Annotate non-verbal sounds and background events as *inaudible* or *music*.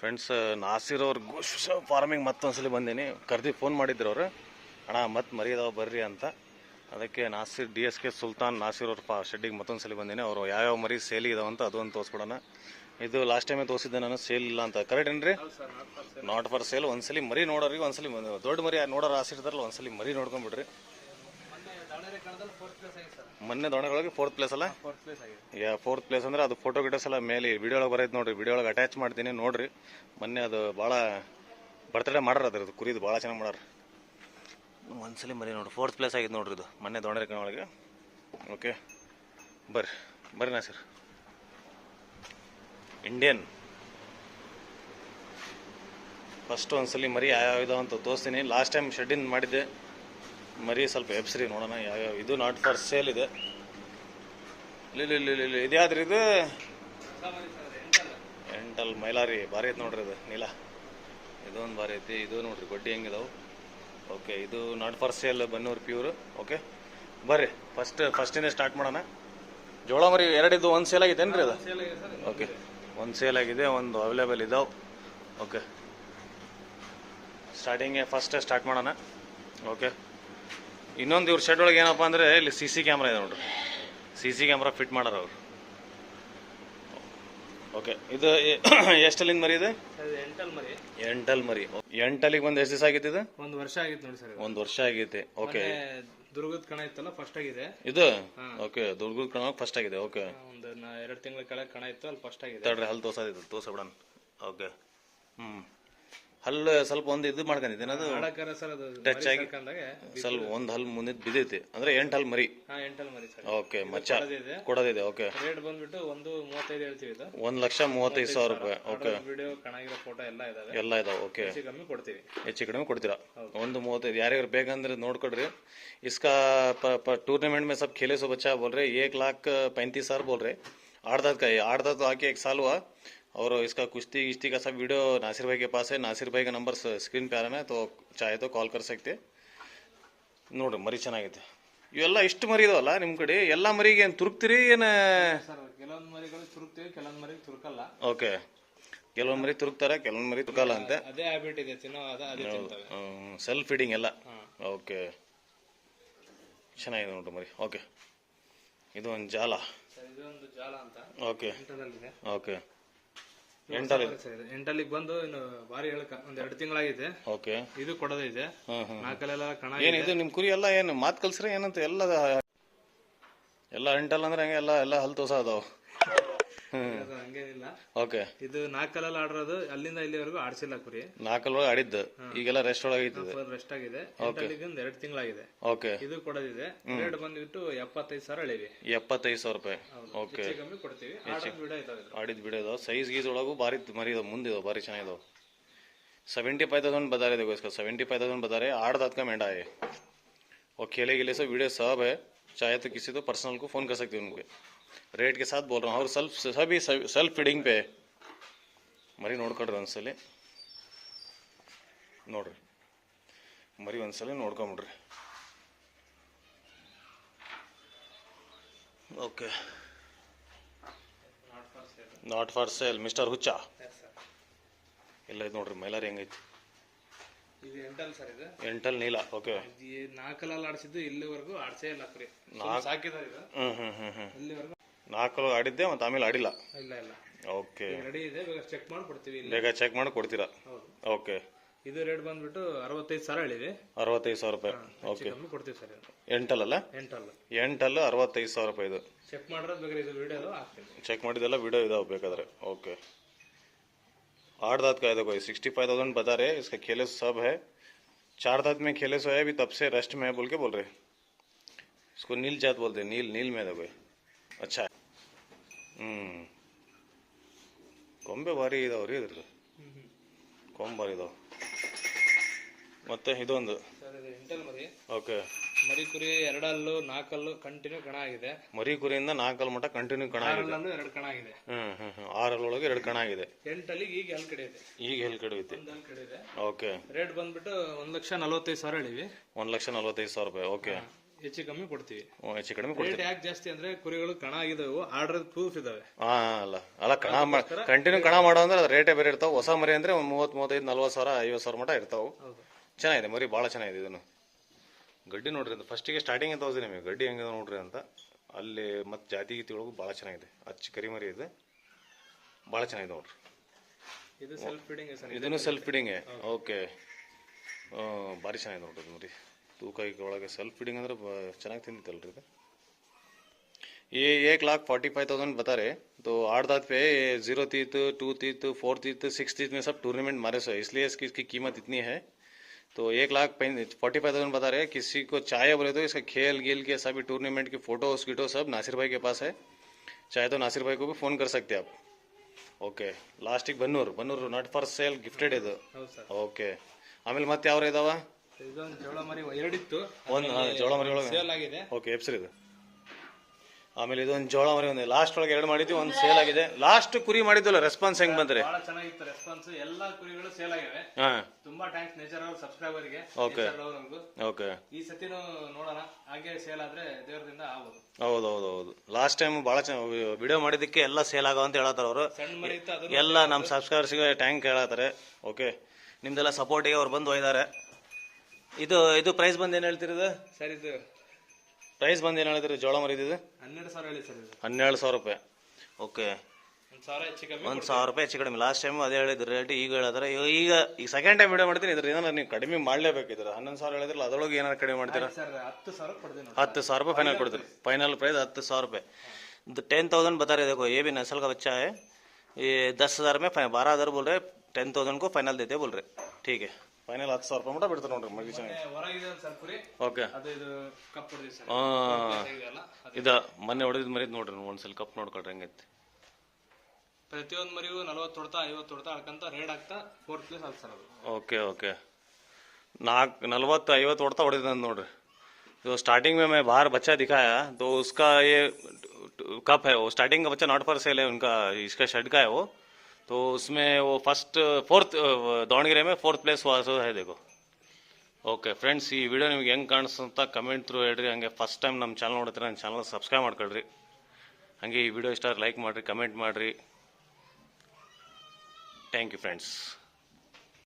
Friends Nasir ಅವ್ರ ಗೋಶ್ farming ಮತ್ತೊಂದ್ಸಲಿ ಬಂದೀನಿ. ಕರ್ದಿ phone ಮಾಡಿದ್ರು ಅವರು. ಅಣ್ಣ ಮತ್ತೆ ಮರಿದಾವ ಬರ್ರಿ ಅಂತ. ಅದಕ್ಕೆ Nasir D S K Sultan Nasir ಅವ್ರ ಫಾ ಶೆಡ್ಡಿಗೆ ಮತ್ತೊಂದ್ಸಲಿ ಬಂದೀನಿ. ಅವರು ಯಾವ್ಯಾವ ಮರಿ ಸೇಲ್ ಇದಾವ ಅಂತ ಅದೊಂದು ತೋರಿಸ್ಬಿಡೋಣ. ಇದು ಲಾಸ್ಟ್ ಟೈಮೇ ತೋರಿಸಿದ್ದೆ ನಾನು ಸೇಲ್ ಇಲ್ಲ ಅಂತ. ಕರೆಕ್ಟ್ ಏನ್ರಿ? Not for sale. ಒಂದ್ಸಲಿ ಮರಿ ನೋಡೋರಿಗೆ ಒಂದ್ಸಲಿ ದೊಡ್ಡ ಮರಿ ನೋಡೋರು ಆಸಿರ್ತಾರಲ್ಲ ಒಂದ್ಸಲಿ ಮರಿ ನೋಡ್ಕೊಂಡ್ಬಿಡ್ರಿ. ಮೊನ್ನೆ ದಾವಣಗೆರೆಗೆ ಫೋರ್ತ್ ಪ್ಲೇಸ್ ಅಲ್ಲ? ಯಾ ಫೋರ್ತ್ ಪ್ಲೇಸ್ ಅಂದ್ರೆ ಅದು ಫೋಟೋ ಗಿಟೋಸ್ ಎಲ್ಲ ಮೇಲೆ ವಿಡಿಯೋ ಒಳಗೆ ಬರೈತೆ ನೋಡ್ರಿ ವಿಡಿಯೋ ಒಳಗೆ ಅಟ್ಯಾಚ್ ಮಾಡ್ತೀನಿ ನೋಡ್ರಿ. ಮೊನ್ನೆ ಅದು ಭಾಳ ಬರ್ತಡೇ ಮಾಡ್ರ ಅದ್ರದ್ದು ಕುರಿದು ಭಾಳ ಚೆನ್ನಾಗಿ ಮಾಡ್ರಿ ಒಂದ್ಸಲಿ ಮರಿ ನೋಡ್ರಿ ಫೋರ್ತ್ ಪ್ಲೇಸ್ ಆಗಿತ್ತು ನೋಡ್ರಿ ಇದು ಮೊನ್ನೆ ದಾವಣಗೆರೆ ಒಳಗೆ. ಓಕೆ ಬರ್ರಿ ಬರ್ರಿ ನಾ ಸರ್. ಇಂಡಿಯನ್ ಫಸ್ಟ್ ಒಂದ್ಸಲಿ ಮರಿ ಯಾವ್ಯಾವ ಇದಾವ ಅಂತ ತೋರಿಸ್ತೀನಿ. ಲಾಸ್ಟ್ ಟೈಮ್ ಶೆಡ್ಡಿಂದ ಮಾಡಿದ್ದೆ. ಮರಿ ಸ್ವಲ್ಪ ಎಬ್ಸ್ರಿ ನೋಡೋಣ ಯಾವ್ಯಾವ ಇದು ನಾಟ್ ಫಾರ್ ಸೇಲ್ ಇದೆ. ಇಲ್ಲ ಇಲ್ಲ ಇದು ಇದು? ಎಂಟಲ್ ಮೈಲಾರಿ ಭಾರಿ ಐತೆ ನೋಡ್ರಿ ಇದು ನೀಲ. ಇದೊಂದು ಭಾರಿ ಐತಿ ಇದು ನೋಡ್ರಿ ಗೊಡ್ಡಿ ಹೆಂಗಿದಾವು. ಓಕೆ ಇದು not for sale Bannur pure okay ಬರ್ರಿ ಫಸ್ಟ್ ಫಸ್ಟಿಂದ ಸ್ಟಾರ್ಟ್ ಮಾಡೋಣ. ಜೋಳ ಮರಿ ಎರಡಿದ್ದು ಒಂದು ಸೇಲ್ ಆಗೈತೇನ್ರಿ ಅದು ಓಕೆ ಒಂದು ಸೇಲ್ ಆಗಿದೆ ಒಂದು ಅವೈಲೇಬಲ್ ಇದಾವೆ. ಓಕೆ ಸ್ಟಾರ್ಟಿಂಗೇ ಫಸ್ಟ್ ಸ್ಟಾರ್ಟ್ ಮಾಡೋಣ. ಓಕೆ ಇನ್ನೊಂದು ಇವ್ರ ಶೆಡ್ ಒಳಗೆ ಏನಪ್ಪಾ ಅಂದರೆ ಇಲ್ಲಿ ಸಿ ಸಿ ಕ್ಯಾಮ್ರಾ ಇದೆ ನೋಡ್ರಿ. ಸಿ ಸಿ ಕ್ಯಾಮ್ರಾ ಫಿಟ್ ಮಾಡಾರ ಅವರು. ಓಕೆ ಇದು *coughs* ಎಷ್ಟಲ್ಲಿಂದ ಮರಿ ಇದೆ? ಎಂಟಲ್ ಮರಿ. ಎಂಟಲ್ ಮರಿ. ಎಂಟಲ್ಲಿಗೆ ಬಂದು ಎಷ್ಟು ದಿವಸ ಆಗಿತ್ತು ಇದು? ಒಂದು ವರ್ಷ ಆಗಿತ್ತು ನೋಡಿ ಸರ್ ಒಂದು ವರ್ಷ ಆಗೈತೆ ಓಕೆ ದುರ್ಗದ ಕಣ ಇತ್ತಲ್ಲ ಫಸ್ಟ್ ಆಗಿದೆ. ಇದು? ಓಕೆ ದುರ್ಗದ ಕಣ ಫಸ್ಟ್ ಆಗಿದೆ. ಓಕೆ ಒಂದು ಎರಡು ತಿಂಗಳ ಕೆಳಗೆ ಕಣ ಇತ್ತು ಅಲ್ಲಿ ಫಸ್ಟ್ ಆಗಿದೆ. ತಡ್ರಿ ಇದು ತೋಸ ತೋರ್ಸಬಿಡಣ ಓಕೆ ಹ್ಞೂ ಹಲ್ಲು ಸ್ವಲ್ಪ ಒಂದು ಇದು ಮಾಡ್ಕೊಂಡಿದ್ದೇನೆ ಅದು ಆಡಕ್ಕಾರ ಸರ್ ಅದು ಟಚ್ ಆಗಿ ಕಂದಾಗ ಸ್ವಲ್ಪ ಒಂದು ಹಲ್ಲು ಮುಂದೆ ಬಿದ್ದೈತಿ ಅಂದ್ರೆ ಎಂಟು ಹಲ್ಲು ಮರಿ ಹಾ ಎಂಟಲ್ ಮರಿ ಸರ್ ಓಕೆ ಮಚ್ಚ ಇದೆ ಕೊಡೋದಿದೆ ಓಕೆ ರೇಟ್ ಬಂದ್ಬಿಟ್ಟು ಒಂದು ಮೂವತ್ತೈದು ಹೇಳ್ತೀವಿ ಇದು ಒಂದು ಲಕ್ಷ ಮೂವತ್ತೈದು ಸಾವಿರ ರೂಪಾಯಿ ಓಕೆ ವಿಡಿಯೋ ಕಣಾಗಿರೋ ಫೋಟೋ ಎಲ್ಲ ಇದಾವೆ ಎಲ್ಲ ಇದಾವೆ ಓಕೆ ಹೆಚ್ಚು ಕಮ್ಮಿ ಕೊಡ್ತೀವಿ ಹೆಚ್ಚು ಕಡಿಮೆ ಕೊಡ್ತೀರಾ ಒಂದು ಮೂವತ್ತೈದು ಯಾರ್ಯಾರು ಬೇಕಂದ್ರೆ ನೋಡ್ಕೊಡ್ರಿ इसका टूर्नामेंट में सब खेले सो बच्चा बोल रहे एक लाख पैंतीस हजार बोल रहे आठ दांत का है आठ दांत तो आके एक साल हुआ और इसका कुश्ती किश्ती का सब वीडियो नासिर भाई के पास है नासिर भाई का नंबर स्क्रीन पे आ रहा है तो चाहे तो ಕಾಲ್ कर सकते ನೋಡ್ರಿ ಮರಿ ಚೆನ್ನಾಗೈತೆ ಇವೆಲ್ಲ ಇಷ್ಟು ಮರಿ ಇದಾವಲ್ಲ ನಿಮ್ಮ ಕಡೆ ಎಲ್ಲ ಮರಿಗೆ ಏನು ತುರುಕ್ತಿರಿ ಏನು ಸರ್ ಕೆಲವೊಂದು ಮರಿಗಳು ತುರುಕ್ತೀವಿ ಕೆಲವೊಂದು ಮರಿ ತುರುಕಲ್ಲ ಓಕೆ ಕೆಲವೊಂದು ಮರಿ ತುರುಕ್ತಾರೆ ಕೆಲವೊಂದು ಮರಿ ತುರುಕಲ್ಲ ಅಂತೆ ಅದೇ ಹ್ಯಾಬಿಟ್ ಇದೆ ತಿನ್ನೋ ಅದ ಅದೇ ತಿಂತವೆ ಸೆಲ್ಫ್ ಫೀಡಿಂಗ್ ಎಲ್ಲ ಓಕೆ ಚೆನ್ನಾಗಿದೆ ನೋಡ್ರಿ ಮರಿ ಓಕೆ ಇದು ಒಂದು ಜಾಲ ಸರ್ ಇದೊಂದು ಜಾಲ ಅಂತ ಓಕೆ ಎಂಟದಲ್ಲಿದೆ ಓಕೆ ಎಂಟಲ್ಲಿ? ಎಂಟಲ್ಲಿಗೆ ಬಂದು ಇನ್ನು ಬಾರಿ ಹೇಳಕ ಒಂದ್ ಎರಡು ತಿಂಗಳಾಗಿದೆ. ಓಕೆ. ಇದು ಕೊಡೋದೈತೆ ನಾಲ್ಕಲ್ಲೆಲ್ಲ ಕಣ ಏನು ಇದು ನಿಮ್ಮ ಕುರಿ ಎಲ್ಲ ಏನು ಮಾತು ಕಲ್ಸ್ರಿ ಏನಂತ ಎಲ್ಲ ಎಲ್ಲ ಎಂಟಲ್ ಅಂದ್ರೆ ಹಂಗೆ ಎಲ್ಲ ಎಲ್ಲ ಹಲ್ ತೋಸ ಅದಾವ. ಅದು ಹಂಗೇನಿಲ್ಲ ಓಕೆ ಇದು ನಾಲ್ಕಲ್ಲೆಲ್ಲ ಆಡಿರೋದು ಅಲ್ಲಿಂದ ಇಲ್ಲಿವರೆಗೂ ಆಡ್ಸಿಲ್ಲ ಕುರಿ ನಾಲ್ಕಲ್ವರೆಗೆ ಆಡಿದ್ದು ಈಗೆಲ್ಲ ರೆಸ್ಟ್ ಒಳಗೆ ಐತದೆ ಫುಲ್ ರೆಸ್ಟ್ ಆಗಿದೆ ಎಂಟಲ್ಲಿಗೆ ಒಂದು ಎರಡು ತಿಂಗಳಾಗಿದೆ ಓಕೆ ಇದು ಕೊಡೋದಿದೆ ರೇಟ್ ಬಂದ್ಬಿಟ್ಟು ಎಪ್ಪತ್ತೈದು ಸಾವಿರ ಎಳಿವಿ ಎಪ್ಪತ್ತೈದು ಸಾವಿರ ರೂಪಾಯಿ ಓಕೆ ಹೆಚ್ಚು ಕಮ್ಮಿ ಕೊಡ್ತೀವಿ ಆಡೋದು ಬಿಡ ಇದಾವೆ ಇದ್ರಲ್ಲಿ. ಆಡಿದ್ ಬಿಡೋದು ಸೈಜ್ ಗೀಸ್ ಒಳಗೂ ಭಾರಿ ಮರಿ ಇದಾವೆ ಮುಂದೆ ಇದಾವೆ ಭಾರಿ ಚೆನ್ನಾಗಿದಾವೆ सेवेंटी फाइव थाउजेंड बता रहे देखो इसका सेवेंटी फाइव थाउजेंड बता रहे आठ दांत का मेंढा है और खेले गिले से वीडियो सब है चाहे तो किसी तो पर्सनल को फ़ोन कर सकते हो उनके रेट के साथ बोल रहा हूँ और सेल्फ सभी सेल्फ फीडिंग पे है ಮರಿ ನೋಡ್ಕೊಡ್ರಿ ಒಂದ್ಸಲಿ ನೋಡ್ರಿ ಮರಿ ಒಂದ್ಸಲಿ ನೋಡ್ಕೊಂಬಿಡ್ರಿ okay not for sale mister ಹುಚ್ಚ Yes, sir. ಇಲ್ಲ ಇದು ನೋಡ್ರಿ ಮೈಲಾರಿ ಹೆಂಗೈತಿ ಇದು ಎಂಟಲ್ ಸರ್ ಇದು ಎಂಟಲ್ ನೀಲ ಓಕೆ ಈ ನಾಲ್ಕಲ್ಲಿ ಆಡ್ಸಿದ್ದು ಇಲ್ಲಿವರೆಗೂ ಆಡ್ಸೇ ಇಲ್ಲ ಕುರಿ ಸಾಕಿದಾರೆ ಇದು ಹ್ಞೂ ಹ್ಞೂ ಹ್ಞೂ ಹ್ಞೂ ಇಲ್ಲಿವರೆಗೂ ನಾಲ್ಕು ಆಡಿದ್ದೆ ಮತ್ತು ಆಮೇಲೆ ಆಡಿಲ್ಲ ಇಲ್ಲ ಇಲ್ಲ ಓಕೆ ರೆಡಿ ಇದೆ ಬೇಗ ಚೆಕ್ ಮಾಡಿ ಕೊಡ್ತೀವಿ ಇಲ್ಲಿ ಬೇಗ ಚೆಕ್ ಮಾಡಿ ಕೊಡ್ತೀರಾ ಹೌದು ಓಕೆ ಇದು ರೇಟ್ ಬಂದ್ಬಿಟ್ಟು ಅರವತ್ತೈದು ಸಾವಿರ ಹೇಳಿವಿ ಅರವತ್ತೈದು ಸಾವಿರ ರೂಪಾಯಿ ಓಕೆ ಕಮ್ಮಿ ಕೊಡ್ತೀವಿ ಸರ್ ಇದು ಎಂಟಲ್ಲ ಎಂಟಲ್ಲ ಎಂಟಲ್ಲ ಅರವತ್ತೈದು ಸಾವಿರ ರೂಪಾಯಿ ಇದು ಚೆಕ್ ಮಾಡಿರೋದು ಬೇಕಾದ್ರೆ ಇದು ವಿಡಿಯೋ ಹಾಕ್ತೀನಿ ಚೆಕ್ ಮಾಡಿದೆಲ್ಲ ವಿಡಿಯೋ ಇದಾವೆ ಬೇಕಾದ್ರೆ ಓಕೆ आठ दांत का है देखो सिक्सटी फाइव थाउजेंड बता रहे हैं इसका खेले सब है चार दांत में खेले सो है अभी तब से रेस्ट में है बोल के बोल रहे इसको नील जात बोलते हैं नील नील में देखो ये। अच्छा है ಹ್ಞೂ ಕೊಂಬೆ ಭಾರಿ ಇದಾವೆ ರೀ ಇದ್ರದ್ದು ಕೊಂಬಾರಿ ಇದಾವ. ಮತ್ತೆ ಇದೊಂದು. ಓಕೆ. ಮರಿ ಕುರಿ ಎರಡಲ್ಲು ನಾಲ್ಕಲ್ಲು ಕಂಟಿನ್ಯೂ ಕಣ ಆಗಿದೆ. ಮರಿ ಕುರಿಯಿಂದ ನಾಲ್ಕಲ್ ಮಟ್ಟ ಕಂಟಿನ್ಯೂ ಕಣ ಆಗಿದೆ. ಎರಡು ಕಣ ಆಗಿದೆ. ಹ್ಞೂ ಹ್ಞೂ ಆರಲ್ಲೊಳಗೆ ಎರಡು ಕಣ ಆಗಿದೆ. ಎಂಟಲ್ಲಿಗೆ ಈಗ ಎಲ್ ಕಡೆ ಇದೆ ಈಗ ಕಡೆ ಐತಿ ಎಲ್ ಕಡೆ ಇದೆ ಓಕೆ. ರೇಟ್ ಬಂದ್ಬಿಟ್ಟು ಒಂದ್ ಲಕ್ಷ ನಲವತ್ತೈದು ಸಾವಿರ ಹೇಳಿವಿ. ಒಂದ್ ಲಕ್ಷ ನಲ್ವತ್ತೈದು ಸಾವಿರ ರೂಪಾಯಿ. ಓಕೆ. ಹೆಚ್ಚು ಕಮ್ಮಿ ಕೊಡ್ತೀವಿ. ಓ, ಹೆಚ್ಚು ಕಡಿಮೆ ಕೊಡ್ತೀವಿ. ರೇಟ್ ಯಾಕೆ ಜಾಸ್ತಿ ಅಂದ್ರೆ ಕುರಿಗಳು ಕಣ ಆಗಿದಾವು ಆರ್ಡರ್ ಪ್ರೂಫ್ ಇದಾವೆ. ಹಾ ಅಲ್ಲ ಅಲ್ಲ ಕಣ ಕಂಟಿನ್ಯೂ ಕಣ ಮಾಡೋ ಅಂದ್ರೆ ಅದು ರೇಟೇ ಬೇರೆ ಇರ್ತಾವೆ. ಹೊಸ ಮರಿ ಅಂದ್ರೆ ಒಂದು ಮೂವತ್ತು ಮೂವತ್ತೈದು ನಲ್ವತ್ತು ಸಾವಿರ ಐವತ್ತು ಸಾವಿರ ಮಟ ಇರ್ತಾವೆ. ಹೌದು. ಚೆನ್ನಾಗಿದೆ ಮರಿ ಭಾಳ ಚೆನ್ನಾಗಿದೆ ಇದನ್ನು. ಗಡ್ಡಿ ನೋಡ್ರಿ ಅಂತ. ಫಸ್ಟಿಗೆ ಸ್ಟಾರ್ಟಿಂಗ್ ಅಂತ ಹೋದ್ರಿ ನಿಮಗೆ. ಗಡ್ಡಿ ಹೆಂಗಿದೆ ನೋಡ್ರಿ ಅಂತ. ಅಲ್ಲಿ ಮತ್ತು ಜಾತಿ ಗೀತಿ ಒಳಗೂ ಭಾಳ ಚೆನ್ನಾಗಿದೆ. ಅಚ್ಚ ಕರಿ ಮರಿ ಇದೆ. ಭಾಳ ಚೆನ್ನಾಗಿದೆ ನೋಡ್ರಿ. ಇದು ಸೆಲ್ಫ್ ಫೀಡಿಂಗ್ ಸರ್. ಇದನ್ನು ಸೆಲ್ಫ್ ಫೀಡಿಂಗೇ ಓಕೆ ಭಾರಿ ಚೆನ್ನಾಗಿದೆ ನೋಡ್ರಿ ಇದು ಮರಿ. ತೂಕ ಗೀಕ ಒಳಗೆ ಸೆಲ್ಫ್ ಫಿಡಿಂಗ್ ಅಂದ್ರೆ ಬ- ಚೆನ್ನಾಗಿ ತಿಂದಿತ್ತಲ್ರಿ ಇದು ये एक लाख फोर्टी फाइव थाउजेंड बता रहे तो आठ दांत पे जीरो तीत टू तीत फोर तीत सिक्स तीत में सब टूर्नामेंट मारे सो है इसलिए इसकी इसकी कीमत इतनी है तो एक लाख फोर्टी फाइव थाउजेंड बता रहे हैं किसी को चाहिए बोले तो इसका खेल गेल के सभी टूर्नामेंट की फोटो वीटो सब नासिर भाई के पास है चाहे तो नासिर भाई को भी फ़ोन कर सकते हैं आप ಓಕೆ ಲಾಸ್ಟಿಗೆ Bannur Bannur not for sale gifted ಇದು ಹೌದು ಸರ್ ಓಕೆ ಆಮೇಲೆ ಮತ್ತೆ ಯಾವ ಇದಾವ ಇದೊಂದು ಜೋಳ ಮರಿ ಎರಡಿತ್ತು. ಒಂದು ಜೋಳ ಮರಿ ಒಳಗೆ. ಸೇಲ್ ಆಗಿದೆ. ಓಕೆ ಎಪ್ಸರ್ ಇದು. ಆಮೇಲೆ ಇದೊಂದು ಜೋಳ ಮರಿ ಒಂದು ಲಾಸ್ಟ್ ಒಳಗೆ ಎರಡು ಮಾಡಿದ್ವಿ ಒಂದು ಸೇಲ್ ಆಗಿದೆ. ಲಾಸ್ಟ್ ಕುರಿ ಮಾಡಿದ್ವಲ್ಲ ರೆಸ್ಪಾನ್ಸ್ ಹೆಂಗ್ ಬಂದ್ರೆ? ಬಹಳ ಚೆನ್ನಾಗಿತ್ತು ರೆಸ್ಪಾನ್ಸ್ ಎಲ್ಲಾ ಕುರಿಗಳು ಸೇಲ್ ಆಗಿವೆ. ಹಾಂ. ತುಂಬಾ ಥ್ಯಾಂಕ್ಸ್ ನೇಚರ್ ಅವ್ರ ಸಬ್ಸ್ಕ್ರೈಬರ್ಗೆ Okay. ಅವ್ರಿಗೂ ಓಕೆ ಈ ಸತಿನೂ ನೋಡೋಣ. ಹಾಗೆ ಸೇಲ್ ಆದ್ರೆ ದೇವರದಿಂದ ಆಗ್ಬೋದು. ಹೌದು ಹೌದು ಹೌದು. ಲಾಸ್ಟ್ ಟೈಮ್ ಭಾಳ ಚೆನ್ನಾಗಿ ವಿಡಿಯೋ ಮಾಡಿದ್ದಕ್ಕೆ ಎಲ್ಲ ಸೇಲ್ ಆಗೋ ಅಂತ ಹೇಳತ್ತಾರ ಅವರು. ಸಣ್ಣ ಮರಿ ಇತ್ತು ಅದನ್ನು ಎಲ್ಲ ನಮ್ಮ ಸಬ್ಸ್ಕ್ರೈಬರ್ಸ್ಗೆ ಟ್ಯಾಂಕ್ ಹೇಳತ್ತಾರೆ. ಓಕೆ ನಿಮ್ದೆಲ್ಲ ಸಪೋರ್ಟಿಗೆ ಅವ್ರು ಬಂದು ಒಯ್ದಾರೆ. ಇದು ಇದು ಪ್ರೈಸ್ ಬಂದು ಏನು ಹೇಳ್ತೀರಿ ಇದು ಸರ್ ಇದು ಪ್ರೈಸ್ ಬಂದು ಏನು ಹೇಳ್ತೀರಿ ಜೋಳ ಮರಿ ಇದು ಹನ್ನೆರಡು ಸಾವಿರ ಹೇಳಿ ಸರ್ ಇದು ಹನ್ನೆರಡು ಸಾವಿರ ರೂಪಾಯಿ ಓಕೆ ಒಂದ್ ಸಾವಿರ ಹೆಚ್ಚು ಕಮ್ಮಿ ಒಂದು ಸಾವಿರ ರೂಪಾಯಿ ಹೆಚ್ಚು ಕಡಿಮೆ ಲಾಸ್ಟ್ ಟೈಮ್ ಅದೇ ಹೇಳಿದ್ರು ರೇಟ್ ಈಗ ಹೇಳಿದ್ರೆ ಈಗ ಈಗ ಈಗ ಸೆಕೆಂಡ್ ಟೈಮ್ ವಿಡಿಯೋ ಮಾಡ್ತೀನಿ ಇದ್ರ ಏನಾರ ನೀವು ಕಡಿಮೆ ಮಾಡಲೇಬೇಕಿದ್ರೆ ಹನ್ನೊಂದು ಸಾವಿರ ಹೇಳಿದ್ರಲ್ಲ ಅದರೊಳಗೆ ಏನಾರು ಕಡಿಮೆ ಮಾಡ್ತೀರಾ ಸರ್ ಹತ್ತು ಸಾವಿರ ಕೊಡ್ತೀನಿ ನೋಡಿ ಹತ್ತು ಸಾವಿರ ರೂಪಾಯಿ फाइनल कर दो फाइनल प्राइस हत्तर सौ रुपये टेन थाउजेंड बता रहे देखो ये भी नस्ल का बच्चा है ये दस हज़ार में बारह हज़ार बोल रहे टेन थाउजेंड को फाइनल देते बोल रहे ठीक है ಫೈನಲ್ ಹತ್ತು ಸಾವಿರ ರೂಪಾಯಿ ಮಟ್ಟ ಬಿಡ್ತಾರೆ ನೋಡ್ರಿ ಮಗಿ ಚೆನ್ನಾಗಿ ಹೊರಗಿದೆ ಒಂದು ಸರ್ ಕುರಿ ಓಕೆ ಅದು ಇದು ಕಪ್ ಹೊಡೆದಿವಿ ಸರ್ ಹಾಂ ಇದೆಯಲ್ಲ ಅದು ಇದ ಮೊನ್ನೆ ಹೊಡೆದಿದ್ದು ಮರಿದ್ ನೋಡ್ರಿ ಒಂದ್ಸಲ ಕಪ್ ನೋಡ್ಕೊಳ್ರಿ ಹೆಂಗೈತಿ ಪ್ರತಿಯೊಂದು ಮರಿಗೂ ನಲವತ್ತು ಹೊಡ್ತಾ ಐವತ್ತು ಹೊಡ್ತಾ ಅಳ್ಕಂತ ರೇಡ್ ಆಗ್ತಾ ಫೋರ್ತ್ ಪ್ಲೇಸ್ ಆಗುತ್ತೆ ಸರ್ ಅದು ओके ओके नाक नलवत ಐವತ್ತು ಹೊಡ್ತಾ ಹೊಡೆದ ನೋಡ್ರಿ तो स्टार्टिंग में मैं बाहर बच्चा दिखाया तो उसका ये कप है वो स्टार्टिंग का बच्चा नॉट फॉर सेल है उनका इसका शेड का है वो तो उसमें वो फर्स्ट ಫೋರ್ತ್ ದಾವಣಗೆರೆ में ಫೋರ್ತ್ ಪ್ಲೇಸ್ ವಾಸು है, देखो। ಓಕೆ ಫ್ರೆಂಡ್ಸ್ ಈ ವಿಡಿಯೋ ನಿಮ್ಗೆ ಹೆಂಗೆ ಕಾಣಿಸ್ತಂತ ಕಮೆಂಟ್ ಥ್ರೂ ಹೇಳ್ರಿ. ಹಂಗೆ ಫಸ್ಟ್ ಟೈಮ್ ನಮ್ಮ ಚಾನಲ್ ನೋಡ್ತೀರ ನನ್ನ ಚಾನಲ್ ಸಬ್ಸ್ಕ್ರೈಬ್ ಮಾಡ್ಕೊಳ್ರಿ. ಹಾಗೆ ಈ ವಿಡಿಯೋ ಇಷ್ಟ ಲೈಕ್ ಮಾಡಿರಿ ಕಮೆಂಟ್ ಮಾಡಿರಿ. Thank you friends